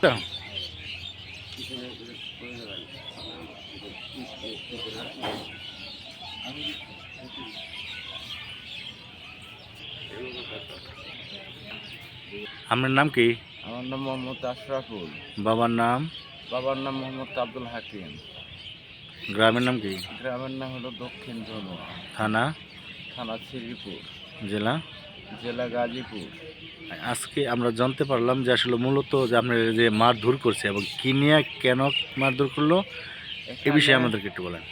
আপনার নাম কি? আমার নাম মোহাম্মদ আশরাফুল। বাবার নাম? বাবার নাম মোহাম্মদ আব্দুল হাকিম। গ্রামের নাম কি? গ্রামের নাম হলো দক্ষিণ ধনুয়া থানা? থানা শ্রীপুর। জেলা? জেলা গাজীপুর। আজকে আমরা জানতে পারলাম যে আসলে মূলত যে আপনার যে মারধর করছে এবং কি নিয়ে কেন মারধর করল এ বিষয়ে আমাদেরকে একটু বলেন।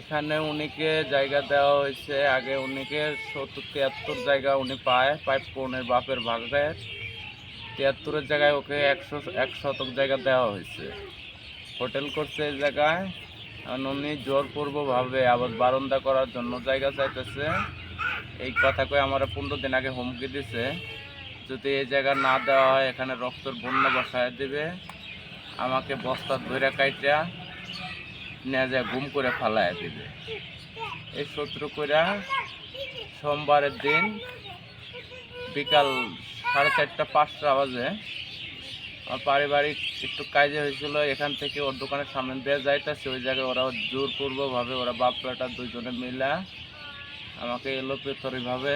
এখানে উনিকে জায়গা দেওয়া হয়েছে। আগে উনিকে সত্তর তিয়াত্তর জায়গা উনি পায় পায় পনেরো বাপের ভাগের তিয়াত্তরের জায়গায় ওকে একশো এক শতক জায়গা দেওয়া হয়েছে। হোটেল করছে এই জায়গায়। উনি জোরপূর্বভাবে আবার বারান্দা করার জন্য জায়গা চাইতেছে। এই কথা কয়ে আমার পনেরো দিন আগে হুমকি দিছে। যদি এই জায়গা না দেওয়া হয়, এখানে রক্তর বন্যা বসায় দিবে। আমাকে বস্তা ধরে কাইটা নিয়ে যায়, গুম করে ফালায় দিবে। এই শত্রু কইরা সোমবারের দিন বিকাল সাড়ে চারটা, পাঁচটা বাজে, আমার পারিবারিক একটু কাজে হয়েছিল, এখান থেকে ওর দোকানের সামনে দিয়ে যাইতেছে। ওই জায়গায় ওরা জোরপূর্বকভাবে ওরা বাপ বেটা দুজনে মিলা আমাকে এলোপেতরিভাবে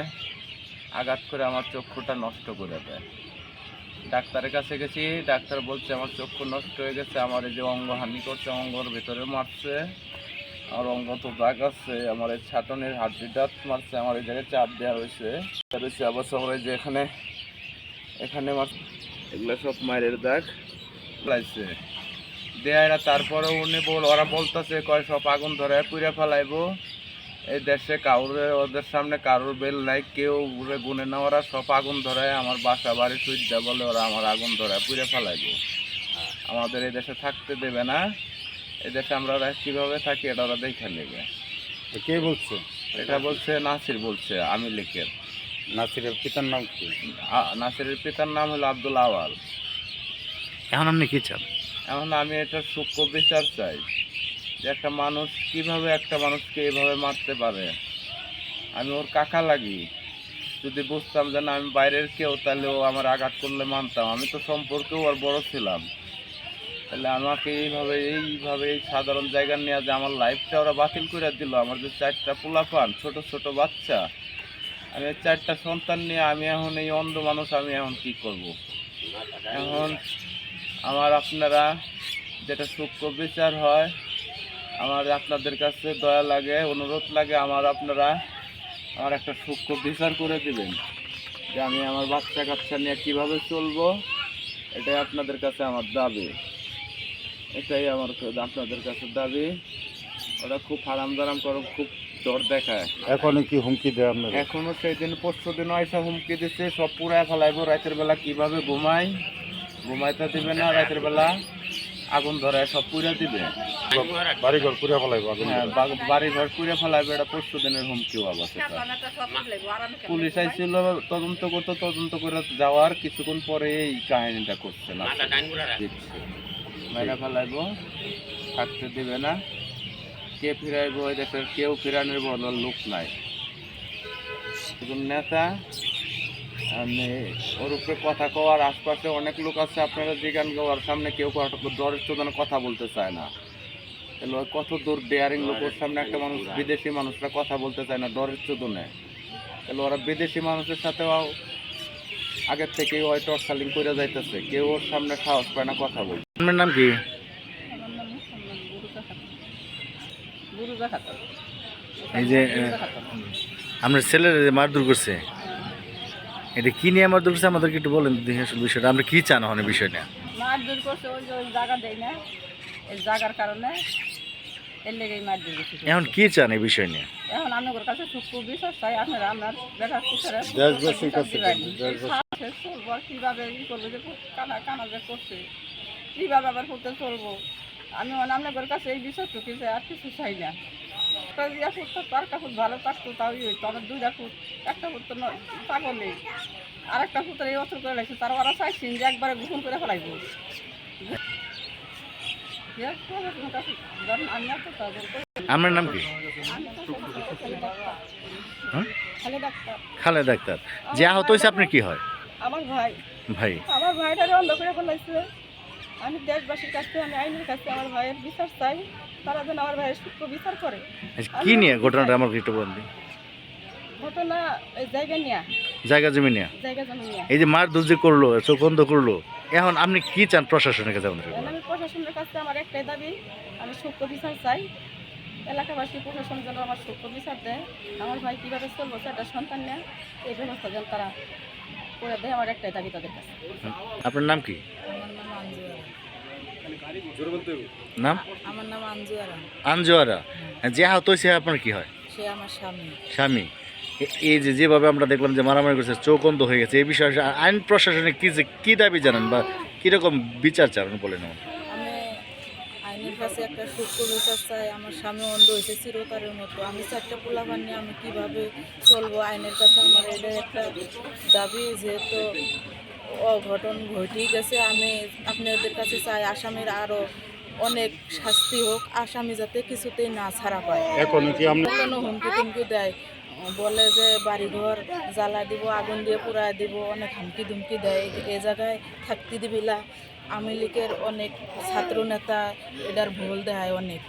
আঘাত করে আমার চক্ষুটা নষ্ট করে দেয়। ডাক্তারের কাছে গেছি, ডাক্তার বলছে, আমার চক্ষু নষ্ট হয়ে গেছে, আমার এই যে অঙ্গহানি করছে, অঙ্গর ভেতরে মারছে আর অঙ্গ তো দাগ আছে, আমার এই ছাটনের হাড্ডি দাঁত মারছে, আমার এই জায়গায় চাপ দেওয়া রয়েছে রয়েছে আবার সবার এই যে এখানে এখানে মার এগুলো সব মায়ের দাগ। ফেলাইছে। দেয় না তারপরেও উনি বল ওরা বলতেছে, কয়, সব আগুন ধরে পুড়ে ফেলাইবো। এই দেশে কাউরে ওদের সামনে কারোর বেল নাই কেউ উড়ে গুনে না ওরা সব আগুন ধরায় আমার বাসা বাড়ি সুইচা বলে ওরা আমার আগুন ধরায় পুড়ে ফেলাইবো আমাদের এই দেশে থাকতে দেবে না এই দেশে আমরা ওরা কীভাবে থাকি এটা ওরা দেখে নেবে। কে বলছে? এটা বলছে নাসির বলছে আমি লিখের নাসিরের পিতার নাম কি? নাসিরের পিতার নাম হলো আব্দুল আওয়াল। এখন আপনি কি চান? এখন আমি এটা সূক্ষ্ম বিচার চাই। যে একটা মানুষ কীভাবে একটা মানুষকে এভাবে মারতে পারে? আমি ওর কাকা লাগি। যদি বুঝতাম যে না, আমি বাইরের কেউ, তাহলে ও আমার আঘাত করলে মানতাম। আমি তো সম্পর্কেও আর বড় ছিলাম। তাহলে আমাকে এইভাবে এইভাবে এই সাধারণ জায়গা নিয়ে যে আমার লাইফটা ওরা বাতিল করে দিল, আমার যে চারটা পোলাপান, ছোট ছোট বাচ্চা, আমি চারটা সন্তান নিয়ে আমি এখন এই অন্ধ মানুষ, আমি এখন কি করব? এখন আমার আপনারা যেটা সূক্ষ্ম বিচার হয় আমার আপনাদের কাছে দয়া লাগে অনুরোধ লাগে আমার আপনারা আমার একটা সূক্ষ্ম বিচার করে দিবেন যে আমি আমার বাচ্চা কাচ্চা নিয়ে কীভাবে চলবো এটাই আপনাদের কাছে আমার দাবি। এটাই আমার আপনাদের কাছে দাবি। ওরা খুব হারাম দারাম করো খুব ডর দেখায়। এখন কি হুমকি দেয় আপনার এখনও সেই দিন পরশু দিন আইসা হুমকি দিচ্ছে সব পুরায় ফেলাইবো রাতের বেলা কীভাবে ঘুমাই? ঘুমাইতে দিবে না রাতের বেলা। আগুন ধরে সব পুড়ে দিবে। বাড়ি ঘর পুরে ফেলাইব হ্যাঁ বা- বাড়ি ঘর পুড়ে ফেলাইবে এটা পরশু দিনের হুমকিও আবার সেটা পুলিশ আইছিল তদন্ত করতে তদন্ত করে যাওয়ার কিছুক্ষণ পরে এই কাহিনীটা করছে না। মেরা ফেলাইবো থাকতে দিবে না। কে ফিরাইবো ওই দেশের কেউ ফিরানোর বলার লোক নাই। নেতা আমি ওর উপরে কথা কওয়ার আশপাশে অনেক লোক আছে আপনারা যে গান গাওয়ার সামনে কেউ দরের চোদনে কথা বলতে চায় না। কত দূর ডেয়ারিং লোকের সামনে একটা মানুষ বিদেশি মানুষরা কথা বলতে চায় না ডরের চোদনে তাহলে ওরা বিদেশি মানুষের সাথেও আগের থেকে ওই টর্চালিং করে যাইতেছে কেউ ওর সামনে সাহস পায় না কথা বলতে। আপনার নাম কি? এই যে। আপনার ছেলের যে মারধর করছে। এটা কি নিয়ে মারধর করছে? আমাদেরকে একটু বলেন দেখি আসলে বিষয়টা। আমরা কি চান ওখানে বিষয়টা মারধর করছে ওই যে ওই জায়গা দেয় না এই জায়গার কারণে এর লেগেই মারধর করছে। এখন কি চান এই বিষয় নিয়ে? এখন আপনাদের কাছে বিশ্বাস চাই আপনারা আপনার বেটার পুষারে দেশবাসীর কাছে চলবো আর কীভাবে ই করব যে কানা কানা যে করছে কীভাবে আবার করতে চলবো? আমি আপনাদের কাছে এই বিষয়টুকু যে আর কিছু চাই না। একটা ইয়া ফুট থাকতো আরেকটা ফুট ভালো থাকতো তাও ইয়ে হইতো আমার দুইটা ফুট একটা ফুট তো ন- পাগলেই। আর একটা ফুটের এই বছর করে লাগছে তারা ওরা চাইছেন যে একবারে গোপন করে ফেলাইবো। প্রশাসনের কাছে ধরেন আমি আর তো তাদের কই- আপনার নাম কি? খালি ডাক্তার। হ্যাঁ? খালি ডাক্তার খালে ডাক্তার যে আহত হয়েছে আপনার কি হয়? আমার ভাই। ভাই। আমার ভাইটারে অন্ধ করে ফেলাইছে। আমি দেশবাসীর কাছ থেকে আমি আইনের কাছে আমার ভাইয়ের বিচার চাই। তারা যেন আমার ভাইয়ের সূক্ষ্ম বিচার করে। আচ্ছা, কি নিয়ে ঘটনাটা আমার একটু দিন। ঘটনা এই জায়গা নিয়ে। জায়গা জমি নিয়ে? জায়গা জমি নিয়ে। এই যে মারধর যে করল চোখ বন্ধ করল এখন আপনি কি চান প্রশাসনের কাছে আমাদের? আমি প্রশাসনের কাছে আমার একটাই দাবি আমি সূক্ষ্ম বিচার চাই। এলাকাবাসী প্রশাসন যেন আমার সূক্ষ্ম বিচার দেয় আমার ভাই কীভাবে চলবো সেটা সন্তান নেয় এই ব্যবস্থা যেন তারা করে দেয় আমার একটাই দাবি তাদের কাছে। আপনার নাম কি? আমার নাম নাম? আমার নাম আঞ্জুয়ারা আঞ্জোয়ারা যে আহত হয়েছে আপনার কি হয়? সে আমার স্বামী। স্বামী। এই যে যেভাবে আমরা দেখলাম যে মারামারি করছে চোখ অন্ধ হয়ে গেছে এই বিষয়ে আইন প্রশাসনে কি যে কি দাবি জানান বা কীরকম বিচার চান বলেন আমার আমি আইনের কাছে একটা সূক্ষ্ম বিচার চাই আমার স্বামী অন্ধ হয়েছে চিরকারের মতো। আমি চারটা পোলাপান নিয়ে আমি কীভাবে চলবো? আইনের কাছে আমার এটা একটা দাবি যেহেতু অঘটন ঘটেই গেছে। আমি আপনাদের কাছে চাই আসামির আরও অনেক শাস্তি হোক। আসামি যাতে কিছুতেই না ছাড়া পায়। এখন কি আপনি কোনো হুমকি টুমকি দেয়। বলে যে বাড়িঘর জ্বালা দিব আগুন দিয়ে পুরায় দিব অনেক হুমকি ধুমকি দেয়। এ জায়গায় থাকতে দিবিলা। আওয়ামী লীগের অনেক ছাত্র নেতা এটার ভুল দেয় অনেক।